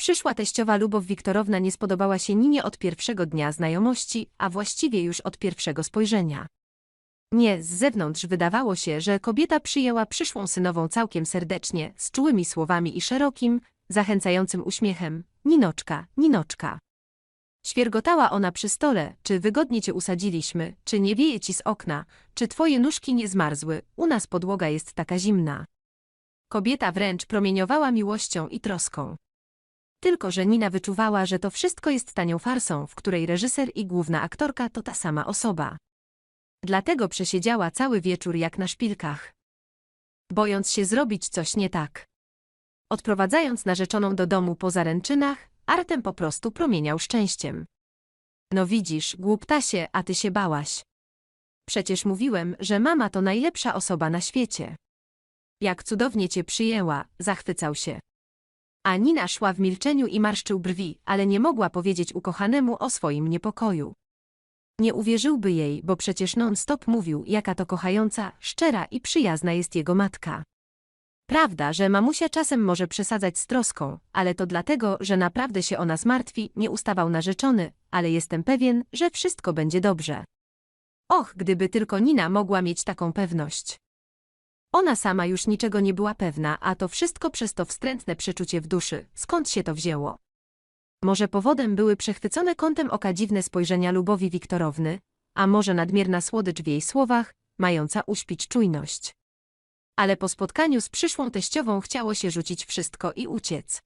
Przyszła teściowa Lubow Wiktorowna nie spodobała się Ninie od pierwszego dnia znajomości, a właściwie już od pierwszego spojrzenia. Nie, z zewnątrz wydawało się, że kobieta przyjęła przyszłą synową całkiem serdecznie, z czułymi słowami i szerokim, zachęcającym uśmiechem. Ninoczka, Ninoczka. Świergotała ona przy stole, czy wygodnie cię usadziliśmy, czy nie wieje ci z okna, czy twoje nóżki nie zmarzły, u nas podłoga jest taka zimna. Kobieta wręcz promieniowała miłością i troską. Tylko, że Nina wyczuwała, że to wszystko jest tanią farsą, w której reżyser i główna aktorka to ta sama osoba. Dlatego przesiedziała cały wieczór jak na szpilkach. Bojąc się zrobić coś nie tak. Odprowadzając narzeczoną do domu po zaręczynach, Artem po prostu promieniał szczęściem. No widzisz, głuptasie, a ty się bałaś. Przecież mówiłem, że mama to najlepsza osoba na świecie. Jak cudownie cię przyjęła, zachwycał się. A Nina szła w milczeniu i marszczył brwi, ale nie mogła powiedzieć ukochanemu o swoim niepokoju. Nie uwierzyłby jej, bo przecież non-stop mówił, jaka to kochająca, szczera i przyjazna jest jego matka. Prawda, że mamusia czasem może przesadzać z troską, ale to dlatego, że naprawdę się o nas martwi, nie ustawał narzeczony, ale jestem pewien, że wszystko będzie dobrze. Och, gdyby tylko Nina mogła mieć taką pewność. Ona sama już niczego nie była pewna, a to wszystko przez to wstrętne przeczucie w duszy, skąd się to wzięło. Może powodem były przechwycone kątem oka dziwne spojrzenia Lubowi Wiktorowny, a może nadmierna słodycz w jej słowach, mająca uśpić czujność. Ale po spotkaniu z przyszłą teściową chciało się rzucić wszystko i uciec.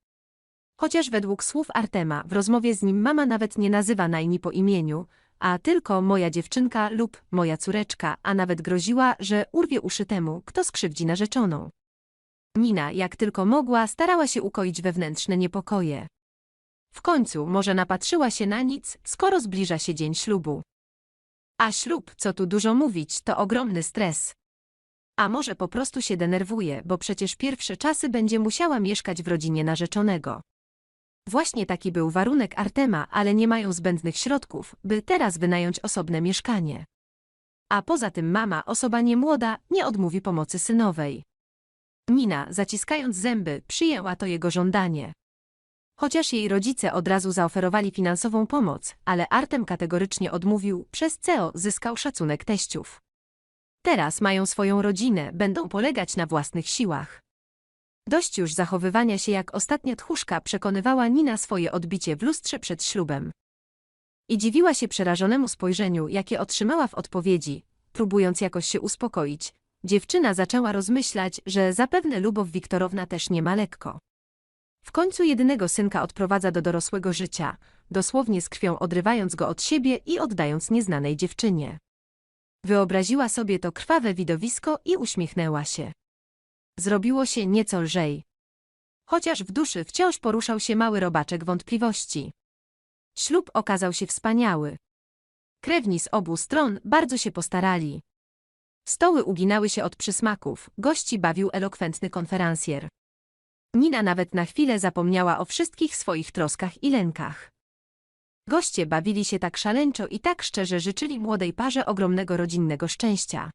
Chociaż według słów Artema w rozmowie z nim mama nawet nie nazywa Najni po imieniu, a tylko moja dziewczynka lub moja córeczka, a nawet groziła, że urwie uszy temu, kto skrzywdzi narzeczoną. Nina, jak tylko mogła, starała się ukoić wewnętrzne niepokoje. W końcu może napatrzyła się na nic, skoro zbliża się dzień ślubu. A ślub, co tu dużo mówić, to ogromny stres. A może po prostu się denerwuje, bo przecież pierwsze czasy będzie musiała mieszkać w rodzinie narzeczonego. Właśnie taki był warunek Artema, ale nie mają zbędnych środków, by teraz wynająć osobne mieszkanie. A poza tym mama, osoba niemłoda, nie odmówi pomocy synowej. Nina, zaciskając zęby, przyjęła to jego żądanie. Chociaż jej rodzice od razu zaoferowali finansową pomoc, ale Artem kategorycznie odmówił, przez co zyskał szacunek teściów. Teraz mają swoją rodzinę, będą polegać na własnych siłach. Dość już zachowywania się jak ostatnia tchórzka przekonywała Nina swoje odbicie w lustrze przed ślubem. I dziwiła się przerażonemu spojrzeniu, jakie otrzymała w odpowiedzi, próbując jakoś się uspokoić. Dziewczyna zaczęła rozmyślać, że zapewne Lubow Wiktorowna też nie ma lekko. W końcu jedynego synka odprowadza do dorosłego życia, dosłownie z krwią odrywając go od siebie i oddając nieznanej dziewczynie. Wyobraziła sobie to krwawe widowisko i uśmiechnęła się. Zrobiło się nieco lżej. Chociaż w duszy wciąż poruszał się mały robaczek wątpliwości. Ślub okazał się wspaniały. Krewni z obu stron bardzo się postarali. Stoły uginały się od przysmaków, gości bawił elokwentny konferencjer. Nina nawet na chwilę zapomniała o wszystkich swoich troskach i lękach. Goście bawili się tak szaleńczo i tak szczerze życzyli młodej parze ogromnego rodzinnego szczęścia.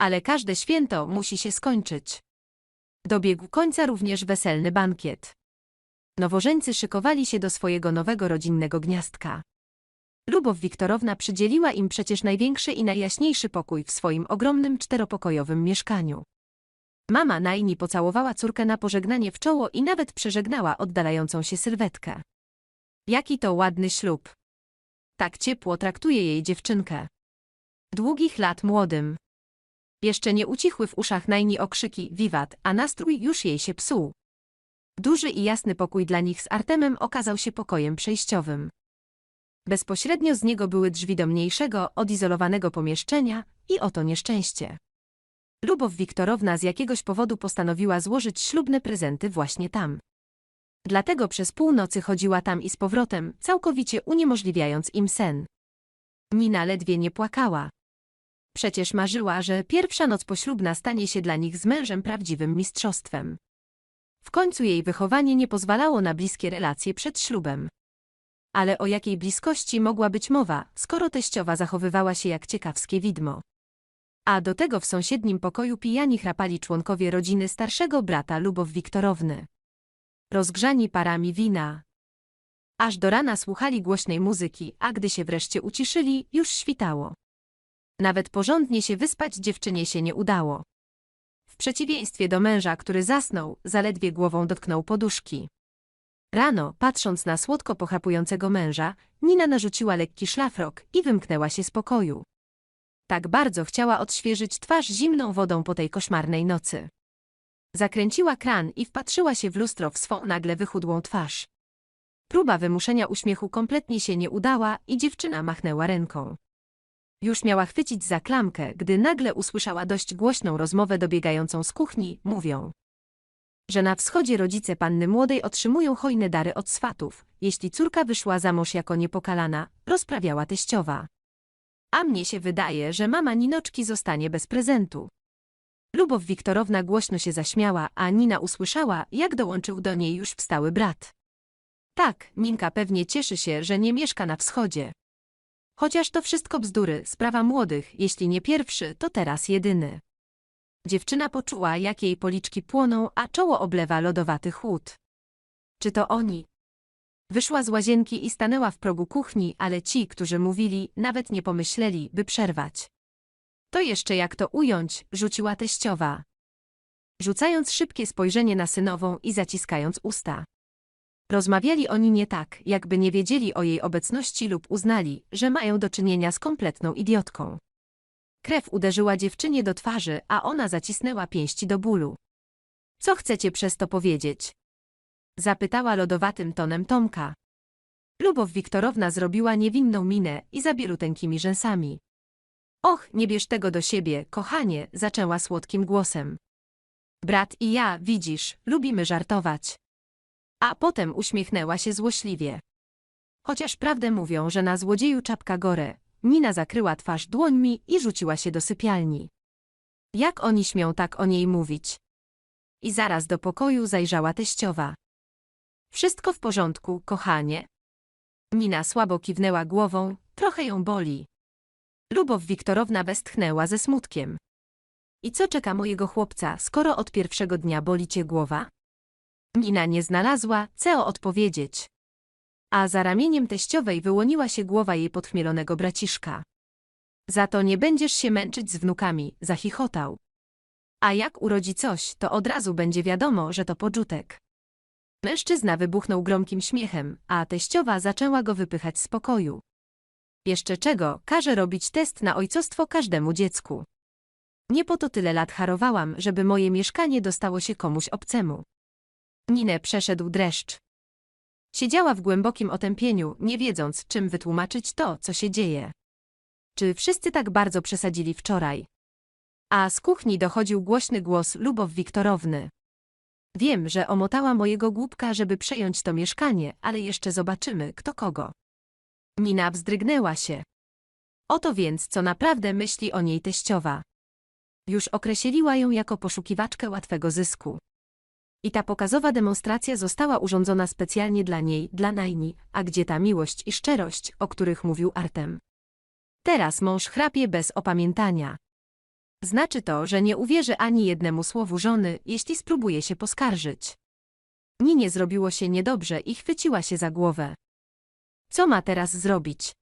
Ale każde święto musi się skończyć. Dobiegł końca również weselny bankiet. Nowożeńcy szykowali się do swojego nowego rodzinnego gniazdka. Lubow Wiktorowna przydzieliła im przecież największy i najjaśniejszy pokój w swoim ogromnym czteropokojowym mieszkaniu. Mama Najni pocałowała córkę na pożegnanie w czoło i nawet przeżegnała oddalającą się sylwetkę. Jaki to ładny ślub. Tak ciepło traktuje jej dziewczynkę. Długich lat młodym. Jeszcze nie ucichły w uszach Najni okrzyki wiwat, a nastrój już jej się psuł. Duży i jasny pokój dla nich z Artemem okazał się pokojem przejściowym. Bezpośrednio z niego były drzwi do mniejszego, odizolowanego pomieszczenia i oto nieszczęście. Lubow Wiktorowna z jakiegoś powodu postanowiła złożyć ślubne prezenty właśnie tam. Dlatego przez północy chodziła tam i z powrotem, całkowicie uniemożliwiając im sen. Nina ledwie nie płakała. Przecież marzyła, że pierwsza noc poślubna stanie się dla nich z mężem prawdziwym mistrzostwem. W końcu jej wychowanie nie pozwalało na bliskie relacje przed ślubem. Ale o jakiej bliskości mogła być mowa, skoro teściowa zachowywała się jak ciekawskie widmo. A do tego w sąsiednim pokoju pijani chrapali członkowie rodziny starszego brata Lubow Wiktorowny. rozgrzani parami wina. Aż do rana słuchali głośnej muzyki, a gdy się wreszcie uciszyli, już świtało. Nawet porządnie się wyspać dziewczynie się nie udało. W przeciwieństwie do męża, który zasnął, zaledwie głową dotknął poduszki. Rano, patrząc na słodko pochapującego męża, Nina narzuciła lekki szlafrok i wymknęła się z pokoju. Tak bardzo chciała odświeżyć twarz zimną wodą po tej koszmarnej nocy. Zakręciła kran i wpatrzyła się w lustro w swą nagle wychudłą twarz. Próba wymuszenia uśmiechu kompletnie się nie udała i dziewczyna machnęła ręką. Już miała chwycić za klamkę, gdy nagle usłyszała dość głośną rozmowę dobiegającą z kuchni, mówią, że na wschodzie rodzice panny młodej otrzymują hojne dary od swatów, jeśli córka wyszła za mąż jako niepokalana, rozprawiała teściowa. A mnie się wydaje, że mama Ninoczki zostanie bez prezentu. Lubow Wiktorowna głośno się zaśmiała, a Nina usłyszała, jak dołączył do niej już wstały brat. Tak, Ninka pewnie cieszy się, że nie mieszka na wschodzie. Chociaż to wszystko bzdury, sprawa młodych, jeśli nie pierwszy, to teraz jedyny. Dziewczyna poczuła, jak jej policzki płoną, a czoło oblewa lodowaty chłód. Czy to oni? Wyszła z łazienki i stanęła w progu kuchni, ale ci, którzy mówili, nawet nie pomyśleli, by przerwać. To jeszcze jak to ująć, rzuciła teściowa. Rzucając szybkie spojrzenie na synową i zaciskając usta. Rozmawiali oni nie tak, jakby nie wiedzieli o jej obecności lub uznali, że mają do czynienia z kompletną idiotką. Krew uderzyła dziewczynie do twarzy, a ona zacisnęła pięści do bólu. Co chcecie przez to powiedzieć? Zapytała lodowatym tonem Tomka. Lubow Wiktorowna zrobiła niewinną minę i za bieluteńkimi rzęsami. Och, nie bierz tego do siebie, kochanie, zaczęła słodkim głosem. Brat i ja, widzisz, lubimy żartować. A potem uśmiechnęła się złośliwie. Chociaż prawdę mówią, że na złodzieju czapka gore, Nina zakryła twarz dłońmi i rzuciła się do sypialni. Jak oni śmią tak o niej mówić? I zaraz do pokoju zajrzała teściowa. Wszystko w porządku, kochanie. Nina słabo kiwnęła głową, trochę ją boli. Lubow Wiktorowna westchnęła ze smutkiem. I co czeka mojego chłopca, skoro od pierwszego dnia boli cię głowa? Nina nie znalazła, co odpowiedzieć. A za ramieniem teściowej wyłoniła się głowa jej podchmielonego braciszka. Za to nie będziesz się męczyć z wnukami, zachichotał. A jak urodzi coś, to od razu będzie wiadomo, że to podrzutek. Mężczyzna wybuchnął gromkim śmiechem, a teściowa zaczęła go wypychać z pokoju. Jeszcze czego, każe robić test na ojcostwo każdemu dziecku. Nie po to tyle lat harowałam, żeby moje mieszkanie dostało się komuś obcemu. Ninę przeszedł dreszcz. Siedziała w głębokim otępieniu, nie wiedząc, czym wytłumaczyć to, co się dzieje. Czy wszyscy tak bardzo przesadzili wczoraj? A z kuchni dochodził głośny głos Lubow Wiktorowny. Wiem, że omotała mojego głupka, żeby przejąć to mieszkanie, ale jeszcze zobaczymy, kto kogo. Nina wzdrygnęła się. Oto więc, co naprawdę myśli o niej teściowa. Już określiła ją jako poszukiwaczkę łatwego zysku. I ta pokazowa demonstracja została urządzona specjalnie dla niej, dla Najni, a gdzie ta miłość i szczerość, o których mówił Artem. Teraz mąż chrapie bez opamiętania. Znaczy to, że nie uwierzy ani jednemu słowu żony, jeśli spróbuje się poskarżyć. Ninie zrobiło się niedobrze i chwyciła się za głowę. Co ma teraz zrobić?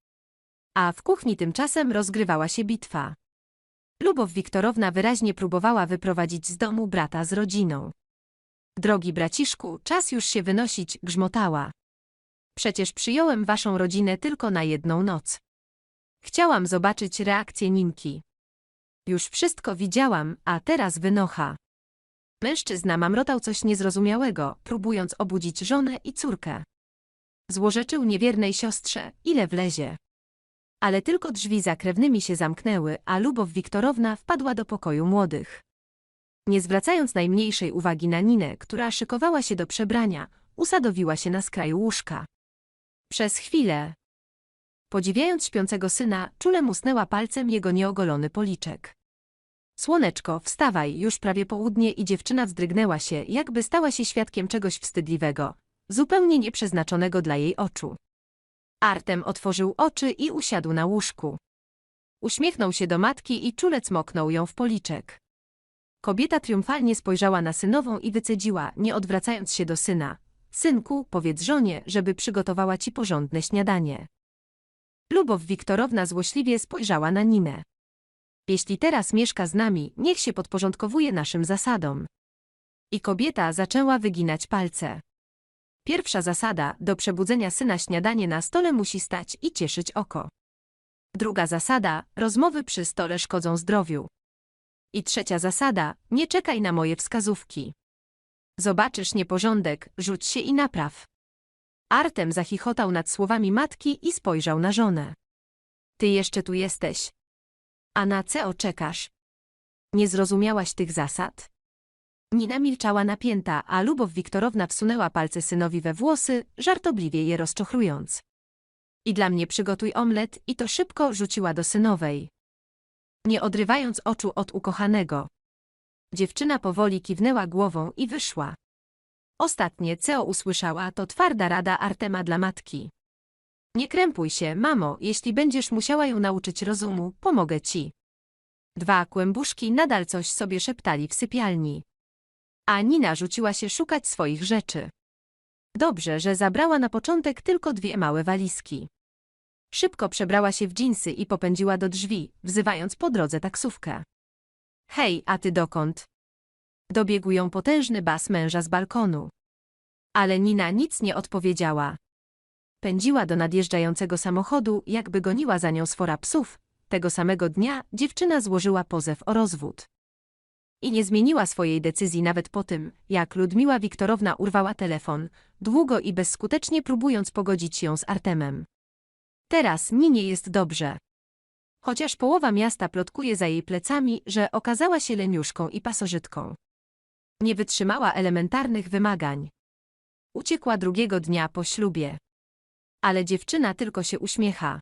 A w kuchni tymczasem rozgrywała się bitwa. Lubow Wiktorowna wyraźnie próbowała wyprowadzić z domu brata z rodziną. Drogi braciszku, czas już się wynosić, grzmotała. Przecież przyjąłem waszą rodzinę tylko na jedną noc. Chciałam zobaczyć reakcję Ninki. Już wszystko widziałam, a teraz wynocha. Mężczyzna mamrotał coś niezrozumiałego, próbując obudzić żonę i córkę. Złorzeczył niewiernej siostrze, ile wlezie. Ale tylko drzwi za krewnymi się zamknęły, a Lubow Wiktorowna wpadła do pokoju młodych. Nie zwracając najmniejszej uwagi na Ninę, która szykowała się do przebrania, usadowiła się na skraju łóżka. Przez chwilę, podziwiając śpiącego syna, czule musnęła palcem jego nieogolony policzek. Słoneczko, wstawaj, już prawie południe i dziewczyna wzdrygnęła się, jakby stała się świadkiem czegoś wstydliwego, zupełnie nieprzeznaczonego dla jej oczu. Artem otworzył oczy i usiadł na łóżku. Uśmiechnął się do matki i czule cmoknął ją w policzek. Kobieta triumfalnie spojrzała na synową i wycedziła, nie odwracając się do syna. Synku, powiedz żonie, żeby przygotowała ci porządne śniadanie. Lubow Wiktorowna złośliwie spojrzała na Ninę. Jeśli teraz mieszka z nami, niech się podporządkowuje naszym zasadom. I kobieta zaczęła wyginać palce. Pierwsza zasada, do przebudzenia syna śniadanie na stole musi stać i cieszyć oko. Druga zasada, rozmowy przy stole szkodzą zdrowiu. I trzecia zasada, nie czekaj na moje wskazówki. Zobaczysz nieporządek, rzuć się i napraw. Artem zachichotał nad słowami matki i spojrzał na żonę. Ty jeszcze tu jesteś. A na co czekasz? Nie zrozumiałaś tych zasad? Nina milczała napięta, a Lubow Wiktorowna wsunęła palce synowi we włosy, żartobliwie je rozczochrując. I dla mnie przygotuj omlet i to szybko rzuciła do synowej. Nie odrywając oczu od ukochanego. Dziewczyna powoli kiwnęła głową i wyszła. Ostatnie, co usłyszała, to twarda rada Artema dla matki. Nie krępuj się, mamo, jeśli będziesz musiała ją nauczyć rozumu, pomogę ci. Dwa kłębuszki nadal coś sobie szeptali w sypialni. A Nina rzuciła się szukać swoich rzeczy. Dobrze, że zabrała na początek tylko dwie małe walizki. Szybko przebrała się w dżinsy i popędziła do drzwi, wzywając po drodze taksówkę. Hej, a ty dokąd? Dobiegł ją potężny bas męża z balkonu. Ale Nina nic nie odpowiedziała. Pędziła do nadjeżdżającego samochodu, jakby goniła za nią sfora psów. Tego samego dnia dziewczyna złożyła pozew o rozwód. I nie zmieniła swojej decyzji nawet po tym, jak Ludmiła Wiktorowna urwała telefon, długo i bezskutecznie próbując pogodzić ją z Artemem. Teraz Ninie jest dobrze. Chociaż połowa miasta plotkuje za jej plecami, że okazała się leniuszką i pasożytką. Nie wytrzymała elementarnych wymagań. Uciekła drugiego dnia po ślubie. Ale dziewczyna tylko się uśmiecha.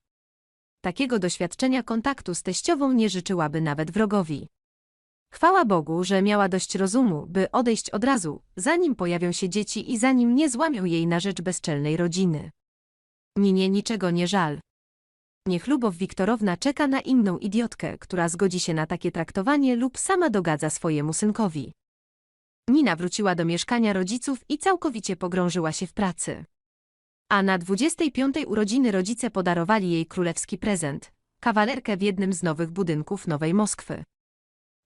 Takiego doświadczenia kontaktu z teściową nie życzyłaby nawet wrogowi. Chwała Bogu, że miała dość rozumu, by odejść od razu, zanim pojawią się dzieci i zanim nie złamią jej na rzecz bezczelnej rodziny. Ninie niczego nie żal. Niech Lubow Wiktorowna czeka na inną idiotkę, która zgodzi się na takie traktowanie lub sama dogadza swojemu synkowi. Nina wróciła do mieszkania rodziców i całkowicie pogrążyła się w pracy. A na 25. urodziny rodzice podarowali jej królewski prezent kawalerkę w jednym z nowych budynków Nowej Moskwy.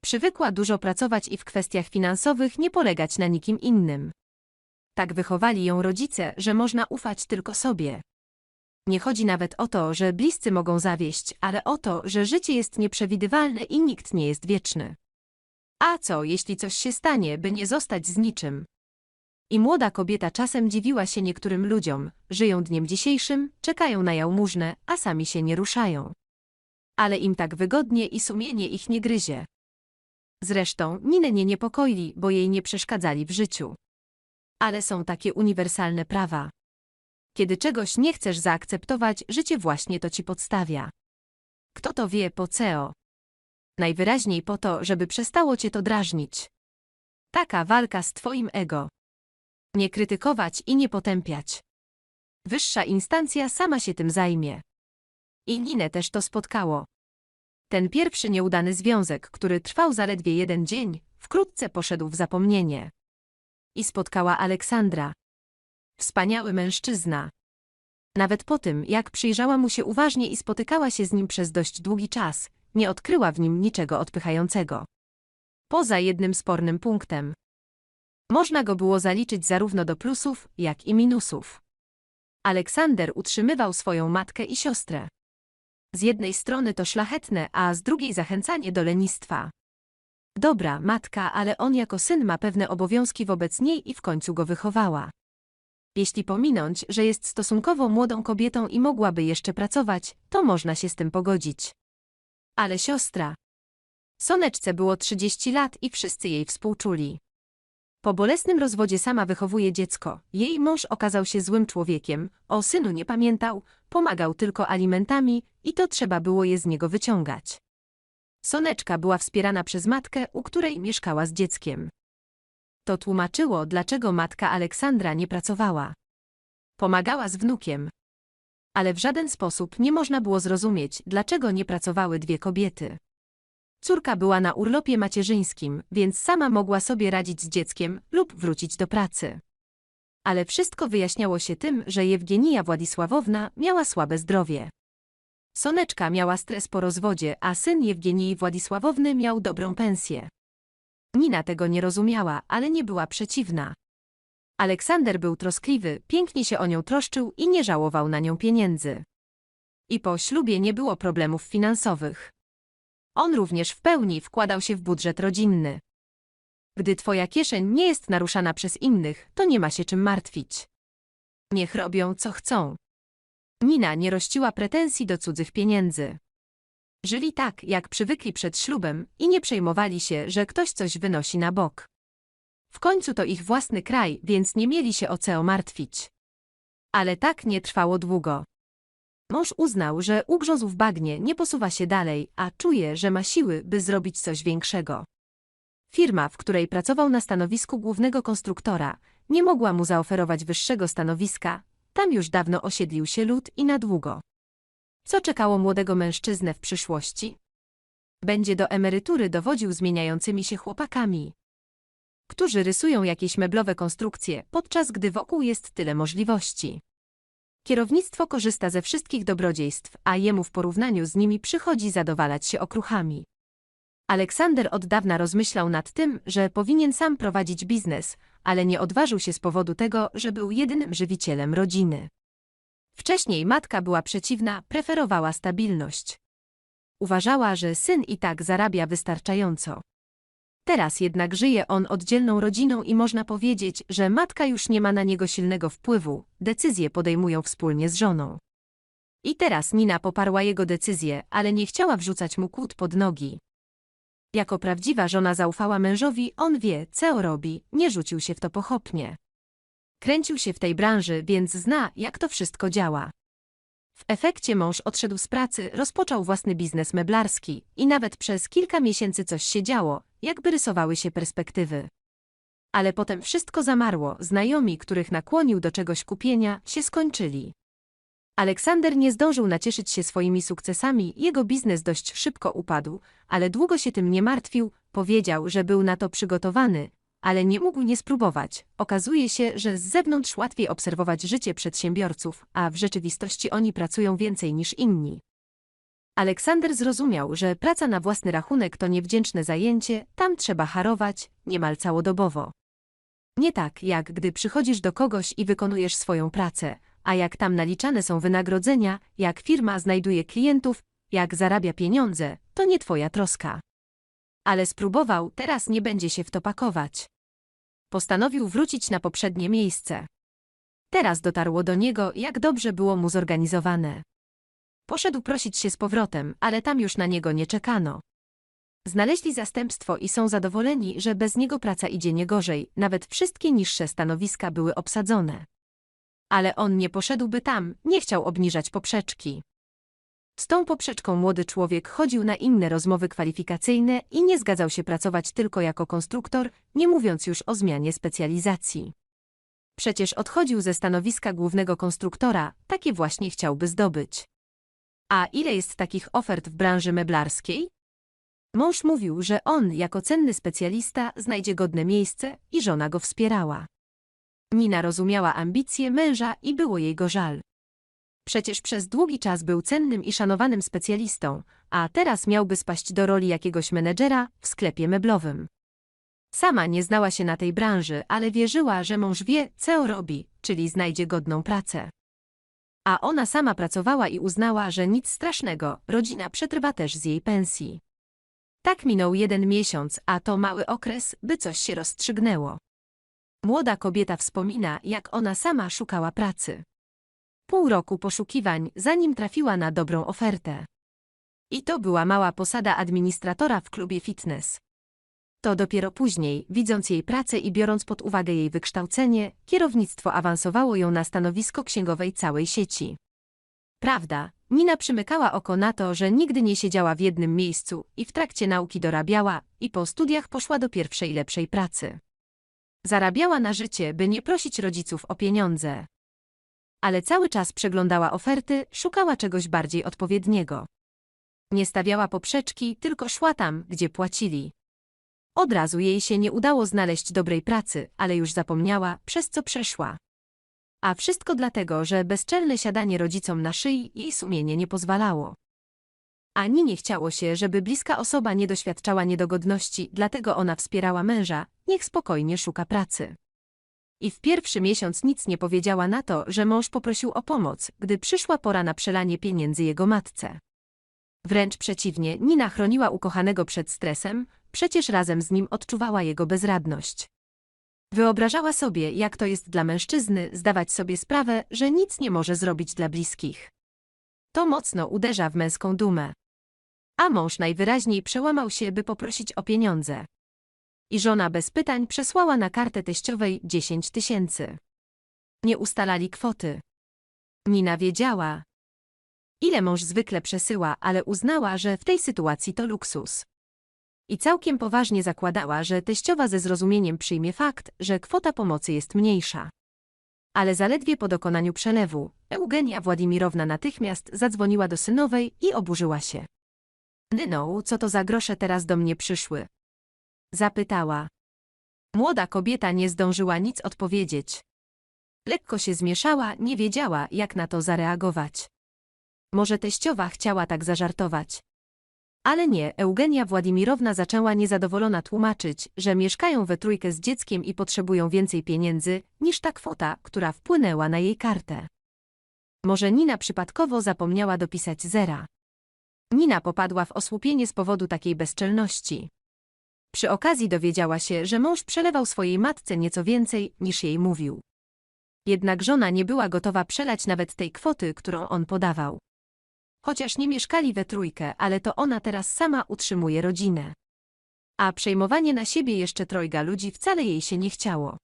Przywykła dużo pracować i w kwestiach finansowych nie polegać na nikim innym. Tak wychowali ją rodzice, że można ufać tylko sobie. Nie chodzi nawet o to, że bliscy mogą zawieść, ale o to, że życie jest nieprzewidywalne i nikt nie jest wieczny. A co, jeśli coś się stanie, by nie zostać z niczym? I młoda kobieta czasem dziwiła się niektórym ludziom, żyją dniem dzisiejszym, czekają na jałmużnę, a sami się nie ruszają. Ale im tak wygodnie i sumienie ich nie gryzie. Zresztą Ninę nie niepokoili, bo jej nie przeszkadzali w życiu. Ale są takie uniwersalne prawa. Kiedy czegoś nie chcesz zaakceptować, życie właśnie to ci podstawia. Kto to wie po co? Najwyraźniej po to, żeby przestało cię to drażnić. Taka walka z twoim ego. Nie krytykować i nie potępiać. Wyższa instancja sama się tym zajmie. I Ninę też to spotkało. Ten pierwszy nieudany związek, który trwał zaledwie jeden dzień, wkrótce poszedł w zapomnienie. I spotkała Aleksandra. Wspaniały mężczyzna. Nawet po tym, jak przyjrzała mu się uważnie i spotykała się z nim przez dość długi czas, nie odkryła w nim niczego odpychającego. Poza jednym spornym punktem. Można go było zaliczyć zarówno do plusów, jak i minusów. Aleksander utrzymywał swoją matkę i siostrę. Z jednej strony to szlachetne, a z drugiej zachęcanie do lenistwa. Dobra, matka, ale on jako syn ma pewne obowiązki wobec niej i w końcu go wychowała. Jeśli pominąć, że jest stosunkowo młodą kobietą i mogłaby jeszcze pracować, to można się z tym pogodzić. Ale siostra. Soneczce było 30 lat i wszyscy jej współczuli. Po bolesnym rozwodzie sama wychowuje dziecko. Jej mąż okazał się złym człowiekiem, o synu nie pamiętał, pomagał tylko alimentami i to trzeba było je z niego wyciągać. Soneczka była wspierana przez matkę, u której mieszkała z dzieckiem. To tłumaczyło, dlaczego matka Aleksandra nie pracowała. Pomagała z wnukiem. Ale w żaden sposób nie można było zrozumieć, dlaczego nie pracowały dwie kobiety. Córka była na urlopie macierzyńskim, więc sama mogła sobie radzić z dzieckiem lub wrócić do pracy. Ale wszystko wyjaśniało się tym, że Jewgenija Władysławowna miała słabe zdrowie. Soneczka miała stres po rozwodzie, a syn Jewgenii Władysławowny miał dobrą pensję. Nina tego nie rozumiała, ale nie była przeciwna. Aleksander był troskliwy, pięknie się o nią troszczył i nie żałował na nią pieniędzy. I po ślubie nie było problemów finansowych. On również w pełni wkładał się w budżet rodzinny. Gdy twoja kieszeń nie jest naruszana przez innych, to nie ma się czym martwić. Niech robią co chcą. Nina nie rościła pretensji do cudzych pieniędzy. Żyli tak, jak przywykli przed ślubem i nie przejmowali się, że ktoś coś wynosi na bok. W końcu to ich własny kraj, więc nie mieli się o co martwić. Ale tak nie trwało długo. Mąż uznał, że ugrzązł w bagnie, nie posuwa się dalej, a czuje, że ma siły, by zrobić coś większego. Firma, w której pracował na stanowisku głównego konstruktora, nie mogła mu zaoferować wyższego stanowiska, tam już dawno osiedlił się lud i na długo. Co czekało młodego mężczyznę w przyszłości? Będzie do emerytury dowodził zmieniającymi się chłopakami, którzy rysują jakieś meblowe konstrukcje, podczas gdy wokół jest tyle możliwości. Kierownictwo korzysta ze wszystkich dobrodziejstw, a jemu w porównaniu z nimi przychodzi zadowalać się okruchami. Aleksander od dawna rozmyślał nad tym, że powinien sam prowadzić biznes, ale nie odważył się z powodu tego, że był jedynym żywicielem rodziny. Wcześniej matka była przeciwna, preferowała stabilność. Uważała, że syn i tak zarabia wystarczająco. Teraz jednak żyje on oddzielną rodziną i można powiedzieć, że matka już nie ma na niego silnego wpływu, decyzje podejmują wspólnie z żoną. I teraz Nina poparła jego decyzję, ale nie chciała wrzucać mu kłód pod nogi. Jako prawdziwa żona zaufała mężowi, on wie, co robi, nie rzucił się w to pochopnie. Kręcił się w tej branży, więc zna, jak to wszystko działa. W efekcie mąż odszedł z pracy, rozpoczął własny biznes meblarski i nawet przez kilka miesięcy coś się działo, jakby rysowały się perspektywy. Ale potem wszystko zamarło, znajomi, których nakłonił do czegoś kupienia, się skończyli. Aleksander nie zdążył nacieszyć się swoimi sukcesami, jego biznes dość szybko upadł, ale długo się tym nie martwił, powiedział, że był na to przygotowany, ale nie mógł nie spróbować. Okazuje się, że z zewnątrz łatwiej obserwować życie przedsiębiorców, a w rzeczywistości oni pracują więcej niż inni. Aleksander zrozumiał, że praca na własny rachunek to niewdzięczne zajęcie, tam trzeba harować, niemal całodobowo. Nie tak, jak gdy przychodzisz do kogoś i wykonujesz swoją pracę, a jak tam naliczane są wynagrodzenia, jak firma znajduje klientów, jak zarabia pieniądze, to nie twoja troska. Ale spróbował, teraz nie będzie się w to pakować. Postanowił wrócić na poprzednie miejsce. Teraz dotarło do niego, jak dobrze było mu zorganizowane. Poszedł prosić się z powrotem, ale tam już na niego nie czekano. Znaleźli zastępstwo i są zadowoleni, że bez niego praca idzie nie gorzej, nawet wszystkie niższe stanowiska były obsadzone. Ale on nie poszedłby tam, nie chciał obniżać poprzeczki. Z tą poprzeczką młody człowiek chodził na inne rozmowy kwalifikacyjne i nie zgadzał się pracować tylko jako konstruktor, nie mówiąc już o zmianie specjalizacji. Przecież odchodził ze stanowiska głównego konstruktora, takie właśnie chciałby zdobyć. A ile jest takich ofert w branży meblarskiej? Mąż mówił, że on, jako cenny specjalista, znajdzie godne miejsce i żona go wspierała. Nina rozumiała ambicje męża i było jej go żal. Przecież przez długi czas był cennym i szanowanym specjalistą, a teraz miałby spaść do roli jakiegoś menedżera w sklepie meblowym. Sama nie znała się na tej branży, ale wierzyła, że mąż wie, co robi, czyli znajdzie godną pracę. A ona sama pracowała i uznała, że nic strasznego, rodzina przetrwa też z jej pensji. Tak minął jeden miesiąc, a to mały okres, by coś się rozstrzygnęło. Młoda kobieta wspomina, jak ona sama szukała pracy. Pół roku poszukiwań, zanim trafiła na dobrą ofertę. I to była mała posada administratora w klubie fitness. To dopiero później, widząc jej pracę i biorąc pod uwagę jej wykształcenie, kierownictwo awansowało ją na stanowisko księgowej całej sieci. Prawda, Nina przymykała oko na to, że nigdy nie siedziała w jednym miejscu i w trakcie nauki dorabiała i po studiach poszła do pierwszej lepszej pracy. Zarabiała na życie, by nie prosić rodziców o pieniądze. Ale cały czas przeglądała oferty, szukała czegoś bardziej odpowiedniego. Nie stawiała poprzeczki, tylko szła tam, gdzie płacili. Od razu jej się nie udało znaleźć dobrej pracy, ale już zapomniała, przez co przeszła. A wszystko dlatego, że bezczelne siadanie rodzicom na szyi jej sumienie nie pozwalało. Ani nie chciało się, żeby bliska osoba nie doświadczała niedogodności, dlatego ona wspierała męża, niech spokojnie szuka pracy. I w pierwszy miesiąc nic nie powiedziała na to, że mąż poprosił o pomoc, gdy przyszła pora na przelanie pieniędzy jego matce. Wręcz przeciwnie, Nina chroniła ukochanego przed stresem, przecież razem z nim odczuwała jego bezradność. Wyobrażała sobie, jak to jest dla mężczyzny zdawać sobie sprawę, że nic nie może zrobić dla bliskich. To mocno uderza w męską dumę. A mąż najwyraźniej przełamał się, by poprosić o pieniądze. I żona bez pytań przesłała na kartę teściowej 10 tysięcy. Nie ustalali kwoty. Nina wiedziała, ile mąż zwykle przesyła, ale uznała, że w tej sytuacji to luksus. I całkiem poważnie zakładała, że teściowa ze zrozumieniem przyjmie fakt, że kwota pomocy jest mniejsza. Ale zaledwie po dokonaniu przelewu, Eugenia Władimirowna natychmiast zadzwoniła do synowej i oburzyła się. Nyną, co to za grosze teraz do mnie przyszły? Zapytała. Młoda kobieta nie zdążyła nic odpowiedzieć. Lekko się zmieszała, nie wiedziała, jak na to zareagować. Może teściowa chciała tak zażartować. Ale nie, Eugenia Władimirowna zaczęła niezadowolona tłumaczyć, że mieszkają we trójkę z dzieckiem i potrzebują więcej pieniędzy niż ta kwota, która wpłynęła na jej kartę. Może Nina przypadkowo zapomniała dopisać zera. Nina popadła w osłupienie z powodu takiej bezczelności. Przy okazji dowiedziała się, że mąż przelewał swojej matce nieco więcej, niż jej mówił. Jednak żona nie była gotowa przelać nawet tej kwoty, którą on podawał. Chociaż nie mieszkali we trójkę, ale to ona teraz sama utrzymuje rodzinę. A przejmowanie na siebie jeszcze trojga ludzi wcale jej się nie chciało.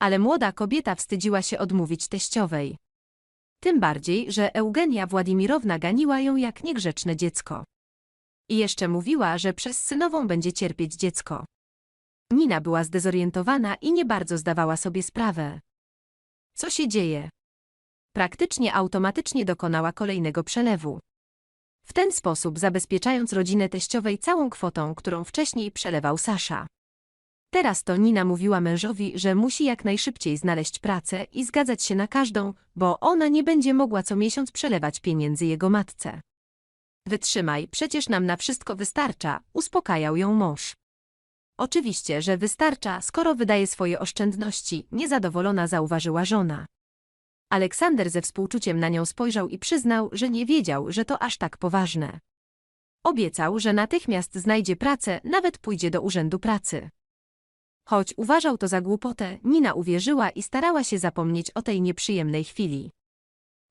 Ale młoda kobieta wstydziła się odmówić teściowej. Tym bardziej, że Eugenia Władimirowna ganiła ją jak niegrzeczne dziecko. I jeszcze mówiła, że przez synową będzie cierpieć dziecko. Nina była zdezorientowana i nie bardzo zdawała sobie sprawę. Co się dzieje? Praktycznie automatycznie dokonała kolejnego przelewu. W ten sposób zabezpieczając rodzinę teściowej całą kwotą, którą wcześniej przelewał Sasza. Teraz to Nina mówiła mężowi, że musi jak najszybciej znaleźć pracę i zgadzać się na każdą, bo ona nie będzie mogła co miesiąc przelewać pieniędzy jego matce. Wytrzymaj, przecież nam na wszystko wystarcza, uspokajał ją mąż. Oczywiście, że wystarcza, skoro wydaje swoje oszczędności, niezadowolona zauważyła żona. Aleksander ze współczuciem na nią spojrzał i przyznał, że nie wiedział, że to aż tak poważne. Obiecał, że natychmiast znajdzie pracę, nawet pójdzie do urzędu pracy. Choć uważał to za głupotę, Nina uwierzyła i starała się zapomnieć o tej nieprzyjemnej chwili.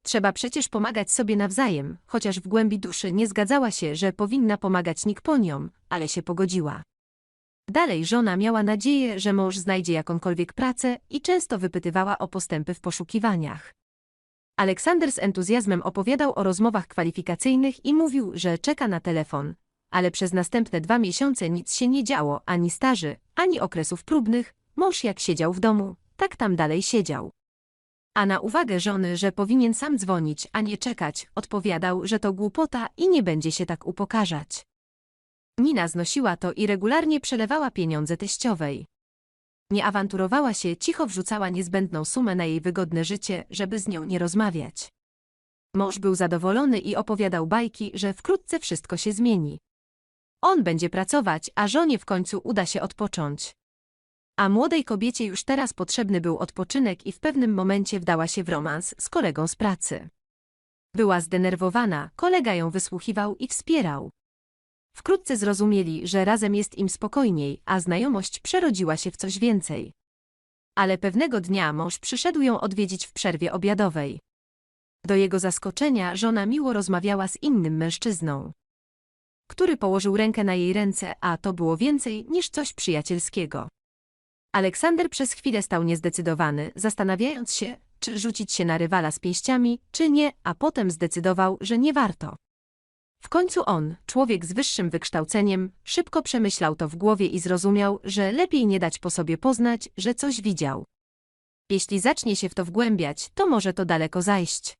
Trzeba przecież pomagać sobie nawzajem, chociaż w głębi duszy nie zgadzała się, że powinna pomagać Nikponiom, ale się pogodziła. Dalej żona miała nadzieję, że mąż znajdzie jakąkolwiek pracę i często wypytywała o postępy w poszukiwaniach. Aleksander z entuzjazmem opowiadał o rozmowach kwalifikacyjnych i mówił, że czeka na telefon, ale przez następne dwa miesiące nic się nie działo, ani staży, ani okresów próbnych, mąż jak siedział w domu, tak tam dalej siedział. A na uwagę żony, że powinien sam dzwonić, a nie czekać, odpowiadał, że to głupota i nie będzie się tak upokarzać. Nina znosiła to i regularnie przelewała pieniądze teściowej. Nie awanturowała się, cicho wrzucała niezbędną sumę na jej wygodne życie, żeby z nią nie rozmawiać. Mąż był zadowolony i opowiadał bajki, że wkrótce wszystko się zmieni. On będzie pracować, a żonie w końcu uda się odpocząć. A młodej kobiecie już teraz potrzebny był odpoczynek i w pewnym momencie wdała się w romans z kolegą z pracy. Była zdenerwowana, kolega ją wysłuchiwał i wspierał. Wkrótce zrozumieli, że razem jest im spokojniej, a znajomość przerodziła się w coś więcej. Ale pewnego dnia mąż przyszedł ją odwiedzić w przerwie obiadowej. Do jego zaskoczenia żona miło rozmawiała z innym mężczyzną, który położył rękę na jej ręce, a to było więcej niż coś przyjacielskiego. Aleksander przez chwilę stał niezdecydowany, zastanawiając się, czy rzucić się na rywala z pięściami, czy nie, a potem zdecydował, że nie warto. W końcu on, człowiek z wyższym wykształceniem, szybko przemyślał to w głowie i zrozumiał, że lepiej nie dać po sobie poznać, że coś widział. Jeśli zacznie się w to wgłębiać, to może to daleko zajść.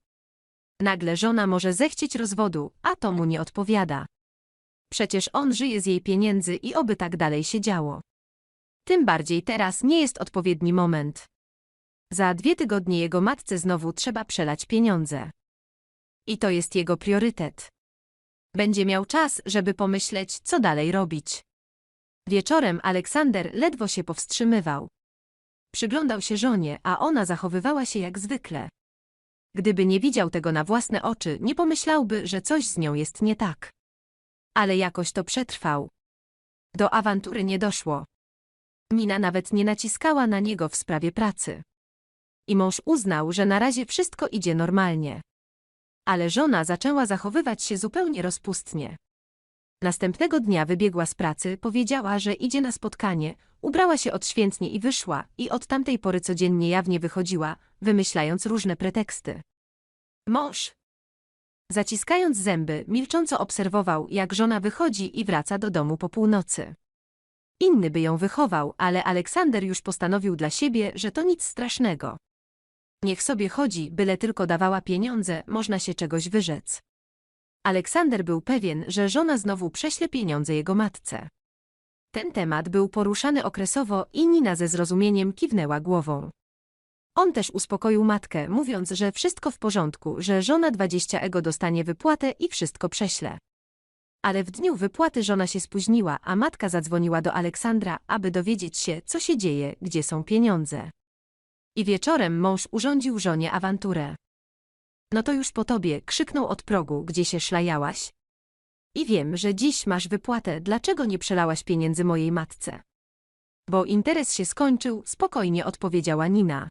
Nagle żona może zechcieć rozwodu, a to mu nie odpowiada. Przecież on żyje z jej pieniędzy i oby tak dalej się działo. Tym bardziej teraz nie jest odpowiedni moment. Za dwie tygodnie jego matce znowu trzeba przelać pieniądze. I to jest jego priorytet. Będzie miał czas, żeby pomyśleć, co dalej robić. Wieczorem Aleksander ledwo się powstrzymywał. Przyglądał się żonie, a ona zachowywała się jak zwykle. Gdyby nie widział tego na własne oczy, nie pomyślałby, że coś z nią jest nie tak. Ale jakoś to przetrwał. Do awantury nie doszło. Mina nawet nie naciskała na niego w sprawie pracy. I mąż uznał, że na razie wszystko idzie normalnie. Ale żona zaczęła zachowywać się zupełnie rozpustnie. Następnego dnia wybiegła z pracy, powiedziała, że idzie na spotkanie, ubrała się odświętnie i wyszła, i od tamtej pory codziennie jawnie wychodziła, wymyślając różne preteksty. Mąż, zaciskając zęby, milcząco obserwował, jak żona wychodzi i wraca do domu po północy. Inny by ją wychował, ale Aleksander już postanowił dla siebie, że to nic strasznego. Niech sobie chodzi, byle tylko dawała pieniądze, można się czegoś wyrzec. Aleksander był pewien, że żona znowu prześle pieniądze jego matce. Ten temat był poruszany okresowo i Nina ze zrozumieniem kiwnęła głową. On też uspokoił matkę, mówiąc, że wszystko w porządku, że żona 20 ego dostanie wypłatę i wszystko prześle. Ale w dniu wypłaty żona się spóźniła, a matka zadzwoniła do Aleksandra, aby dowiedzieć się, co się dzieje, gdzie są pieniądze. I wieczorem mąż urządził żonie awanturę. No to już po tobie, krzyknął od progu, gdzie się szlajałaś. I wiem, że dziś masz wypłatę, dlaczego nie przelałaś pieniędzy mojej matce? Bo interes się skończył, spokojnie odpowiedziała Nina.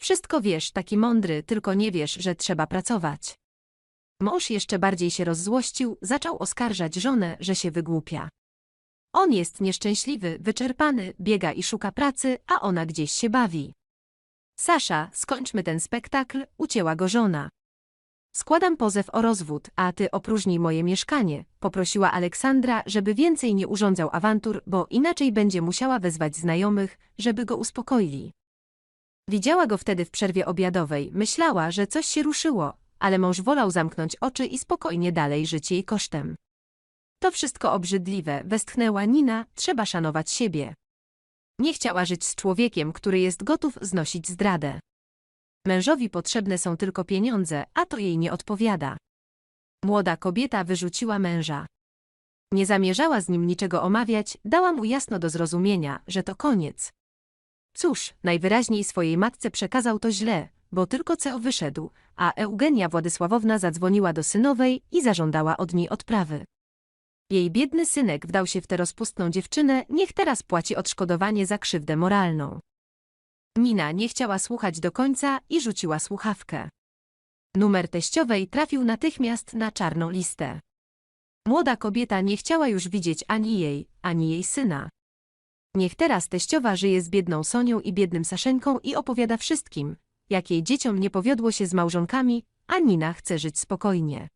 Wszystko wiesz, taki mądry, tylko nie wiesz, że trzeba pracować. Mąż jeszcze bardziej się rozzłościł, zaczął oskarżać żonę, że się wygłupia. On jest nieszczęśliwy, wyczerpany, biega i szuka pracy, a ona gdzieś się bawi. Sasza, skończmy ten spektakl, ucięła go żona. Składam pozew o rozwód, a ty opróżnij moje mieszkanie, poprosiła Aleksandra, żeby więcej nie urządzał awantur, bo inaczej będzie musiała wezwać znajomych, żeby go uspokoili. Widziała go wtedy w przerwie obiadowej, myślała, że coś się ruszyło, ale mąż wolał zamknąć oczy i spokojnie dalej żyć jej kosztem. To wszystko obrzydliwe, westchnęła Nina, trzeba szanować siebie. Nie chciała żyć z człowiekiem, który jest gotów znosić zdradę. Mężowi potrzebne są tylko pieniądze, a to jej nie odpowiada. Młoda kobieta wyrzuciła męża. Nie zamierzała z nim niczego omawiać, dała mu jasno do zrozumienia, że to koniec. Cóż, najwyraźniej swojej matce przekazał to źle, bo tylko CEO wyszedł, a Eugenia Władysławowna zadzwoniła do synowej i zażądała od niej odprawy. Jej biedny synek wdał się w tę rozpustną dziewczynę, niech teraz płaci odszkodowanie za krzywdę moralną. Mina nie chciała słuchać do końca i rzuciła słuchawkę. Numer teściowej trafił natychmiast na czarną listę. Młoda kobieta nie chciała już widzieć ani jej, ani jej syna. Niech teraz teściowa żyje z biedną Sonią i biednym Saszeńką i opowiada wszystkim, jak jej dzieciom nie powiodło się z małżonkami, a Nina chce żyć spokojnie.